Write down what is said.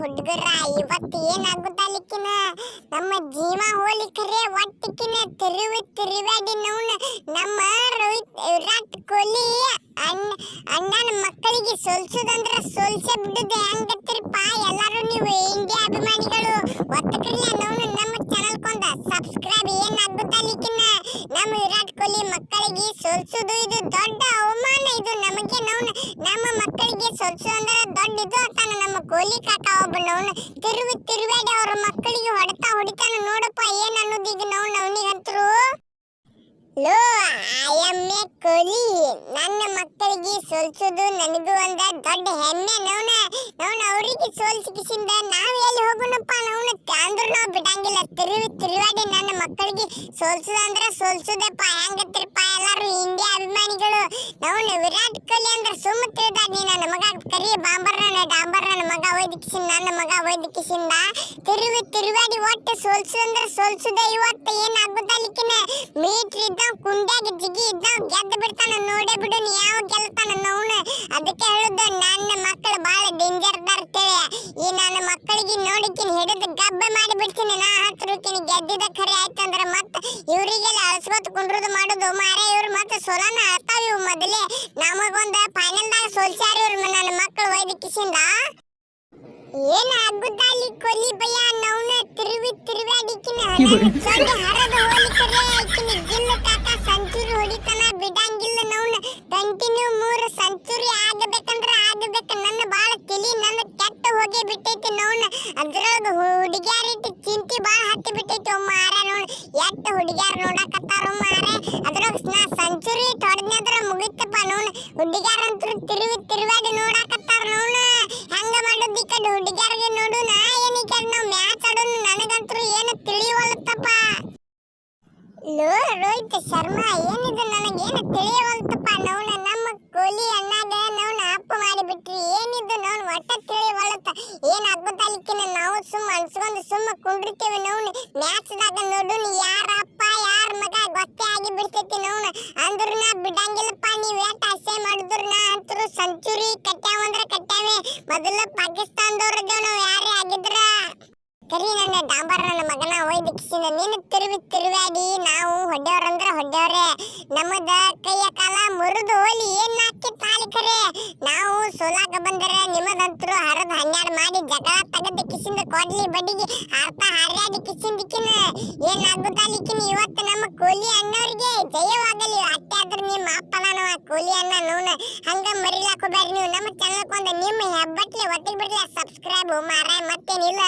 ಹುಡುಗರ. ಇವತ್ತು ಏನಾಗುತ್ತಲಿಕ್ಕಿನ ನಮ್ಮ ಜೀವ ಹೋಲಿಕರೆ ಒಟ್ಟಿಕಿನ ತಿರುವಿ ತಿರುವಾಡಿ ನವ್ನ. ನಮ್ಮ ರೋಹಿತ್, ವಿರಾಟ್ ಕೊಹ್ಲಿ ಅಣ್ಣ ಅಣ್ಣನ ಮಕ್ಕಳಿಗೆ ಸೋಲ್ಸುದಂದ್ರ ಸೋಲ್ಸೇ ಬಿಡುದೆ ಹೆಂಗತ್ತಿರಪ್ಪ ಎಲ್ಲರೂ ನೀವು ಇಂಡಿಯಾ ಅಭಿಮಾನಿಗಳು. ಒತ್ತಕ್ರಿಲ್ಲ ನಾವು ನಮ್ಮ ಚಾನಲ್ ಕೊಂದ ಸಬ್ಸ್ಕ್ರೈಬ್ ಏನಾಗುತ್ತಲಿಕ್ಕಿನ ನಮ್ಮ ವಿರಾಟ್ ಕೊಹ್ಲಿ ಮಕ್ಕಳಿಗೆ ಸೋಲ್ಸುದು ಇದು ದೊಡ್ಡ ಅವಮಾನ. ಇದು ನಮಗೆ ನಾವು. ನಮ್ಮ ಮಕ್ಕಳಿಗೆ ಸೋಲ್ಸು ಅಂದ್ರೆ ದೊಡ್ಡ ಇದು ಅಂತಾನ. ನಮ್ಮ ಕೊಹ್ಲಿ ಕಾಕ ಒಬ್ಬ ನಾವು ತಿರುವಿ ತಿರುವಾಡಿ ಅವ್ರ ಮಕ್ಕಳಿಗೆ ಹೊಡೆತಾ ಹೊಡಿತಾನ. ನೋಡಪ್ಪ ಏನ್ ಅನ್ನೋದು ಈಗ ನಾವು ನವನಿಗಂತರು ಲೋ ಐ ಎಂ ಎ ಕೊಹ್ಲಿ ನನ್ನ ಮಕ್ಕಳಿಗೆ ಸೋಲ್ಸೋದು ನನಗೂ ಒಂದ ದೊಡ್ಡ ಹೆಮ್ಮೆ. ನವನ ನವನ, ಅವರಿಗೆ ಸೋಲ್ಸಿಕಿಸಿಂದ ನಾವ್ ಎಲ್ಲಿ ಹೋಗೋಣಪ್ಪ ನವನ ಅಂದ್ರ ನಾವ್ ಬಿಡಂಗಿಲ್ಲ ತಿರುವಿ ತಿರುವಾಡಿ ನನ್ನ ಮಕ್ಕಳಿಗೆ ಸೋಲ್ಸುದ ಅಂದ್ರ ಸೋಲ್ಸುದಪ್ಪ ಹೆಂಗತ್ತಿರಪ್ಪ ಎಲ್ಲಾರು ಇಂಡಿಯಾ ಅಭಿಮಾನಿಗಳು. ನಾವು ವಿರಾಟ್ ಕೊಹ್ಲಿ ಅಂದ್ರ ಸುಮ್ಮ ತಿಳಿದಾಡ್ ನೀ ನನ್ನ ಮಗ ಕರಿ ಬಾಂಬರ್ ನನ್ನ ಡಾಂಬರ್ ನನ್ನ ಮಗ ವೈದ್ಯಕಿಸಿಂದ ನನ್ನ ಮಗ ವೈದ್ಯಕಿಸಿಂದ ತಿರುವಿ ತಿರುವಾಡಿ ಒಟ್ಟು ಸೋಲ್ಸು ಅಂದ್ರ ಸೋಲ್ಸುದ ಇವತ್ತು ಏನಾಗುದಲಿಕ್ಕಿನ ಮೀಟ್ರ್ ಇದ್ದ ಕುಂಡ್ಯಾಗ ಜಿಗಿ ಇದ್ದ ಗೆದ್ದು ಬಿಡ್ತಾನ, ನೋಡೇ ಬಿಡು, ನೀ ಯಾವ ಮಕ್ಕಳಿಗೆ ನೋಡಿಕಿನ ಹಿಡಿದು ಗಬ್ಬ ಮಾಡಿ ಬಿಡ್ತೀನಿ ನಾ ಹತ್ರಕಿನ ಗೆದ್ದಿದ ಖರೆ ಆಯ್ತಂದ್ರ ಮತ್ತ ಇವರಿಗೆಲ್ಲ ಅಳಸ್ಕೊತ್ ಕುಂಡ್ರದು ಮಾಡುದು. ಮಾರ ಇವ್ರು ಮತ್ತೆ ಸೋಲನ ಅಳ್ತಾವ ಇವು ಮೊದಲೇ. ನಮಗೊಂದ ಫೈನಲ್ದಾಗ ಸೋಲ್ಸ್ಯಾರ ಇವ್ರು ನನ್ನ ಮಕ್ಕಳು ವೈದ್ಯಕಿಸಿಂದ ಏನ್ ಆಗುದಾಲಿ ಕೊಲಿ ಭಯ ನೌನ ತಿರುವಿ ತಿರುವಿ ಅಡಿಕಿನ ಹೋಲಿಕರೆ ಬಿಟ್ಟೈತಿ ನೌನ ಅದ್ರೊಳಗ ಹುಡುಗ್ಯಾರಿಟ್ಟು ಚಿಂತಿ ಬಾಳ ಹತ್ತಿ ಬಿಟ್ಟೈತಿ ಮಾರ ನೋಡ್. ಎಟ್ಟ ಹುಡುಗ್ಯಾರ ನೋಡಕತ್ತಾರ ಮಾರ. ಅದ್ರೊಳಗ ನಾ ಸೆಂಚುರಿ ಹೊಡೆದ್ನಂದ್ರ ಮುಗಿತಪ್ಪ ನೌನ ಅಂತೂ ತಿರುವಿ ತಿರುವಾಡಿ ನೋಡಕತ್ತಾರ ನೌನ ಹಂಗ ಮಾಡೋದು ಈ ಕಡೆ ಹುಡುಗ್ಯಾರಿಗೆ ನೋಡು ನಾ ಏನ್ ಈ ಕಡೆ ಮ್ಯಾಚ್ ಆಡೋನು ನನಗಂತೂ ಏನು ತಿಳಿಯವಲ್ಲತ್ತಪ್ಪ ಲೋ ರೋಹಿತ್ ಶರ್ಮಾ, ಏನಿದು ನನಗೇನು ತಿಳಿಯವಲ್ತಪ್ಪ ಅನ್ಸ್ಕೊಂಡು ಸುಮ್ಮ ನೋವು. ಮ್ಯಾಚ್ದಾಗ ನೋಡು, ನೀ ಯಾರ ಮಗ, ಗೊತ್ತೇ ಆಗಿ ಬಿಡ್ತೈತಿ ನೋವು. ಅಂದ್ರ ನಾ ಬಿಡಂಗಿಲ್ಲಪ್ಪ, ನೀವ್ ಏಟ್ ಆಸೆ ಮಾಡಿದ್ರು ನಾ ಅಂತರು ಸೆಂಚುರಿ ಅಂದ್ರ ಕಟ್ಟ್ಯಾವೆ ಮೊದಲು ಪಾಕಿಸ್ತಾನದವ್ರದ್ದು ನಾವು ಯಾರೇ ಆಗಿದ್ರ. ಕರಿ ನನ್ನ ಡಾಂಬರ್, ನನ್ನ ಮಗನ ಒಯ್ದಿಕ್ಕಿಸಿದ ನೀನು ತಿರುವಿ ತಿರುವಾಡಿ ನಾವು ಹೊಡ್ಯವ್ರಂದ್ರ ಹೊಡೆಯವ್ರೆ. ನಮ್ಮದ ಕೈಯ ಕಾಲ ಮುರಿದು ಹೋಲಿ, ಏನ್ ಹಾಕಿ ತಾಳಿ ಕರೆ. ನಾವು ಸೋಲಾಕ ಬಂದರೆ ನಿಮ್ಮದಂತರು ಹರದ ಹನ್ನೆರಡು ಮಾಡಿ ಜಗಳ ಕೊಡ್ಲಿ ಬಡಿಗೆ ಅರ್ಥ ಏನ್ ಹಬ್ಬ ಏನಾಗುತ್ತಾಲಿಕ್ಕಿನ ಇವತ್ತು ನಮ್ಮ ಕೋಲಿ ಅಣ್ಣವ್ರಿಗೆ? ಜಯವಾಗಲಿ. ಅತ್ತೆ ಆದ್ರೆ ನಿಮ್ಮ ಅಪ್ಪನ ಕೂಲಿ ಅಣ್ಣ ನೋನ. ಹಂಗ ಮರಿಲಾಕೋಬೇಡ್ರಿ ನೀವು. ನಮ್ಮ ಚಾನೆಲ್ ಕೊಂದ ನಿಮ್ಮ ಹೆಬ್ಬಟ್ಲೆ ಒತ್ತಿಗೆ ಬಿಡ್ಲಿ ಸಬ್ಸ್ಕ್ರೈಬ್ ಮಾರ ಮತ್ತೇನಿಲ್ಲ.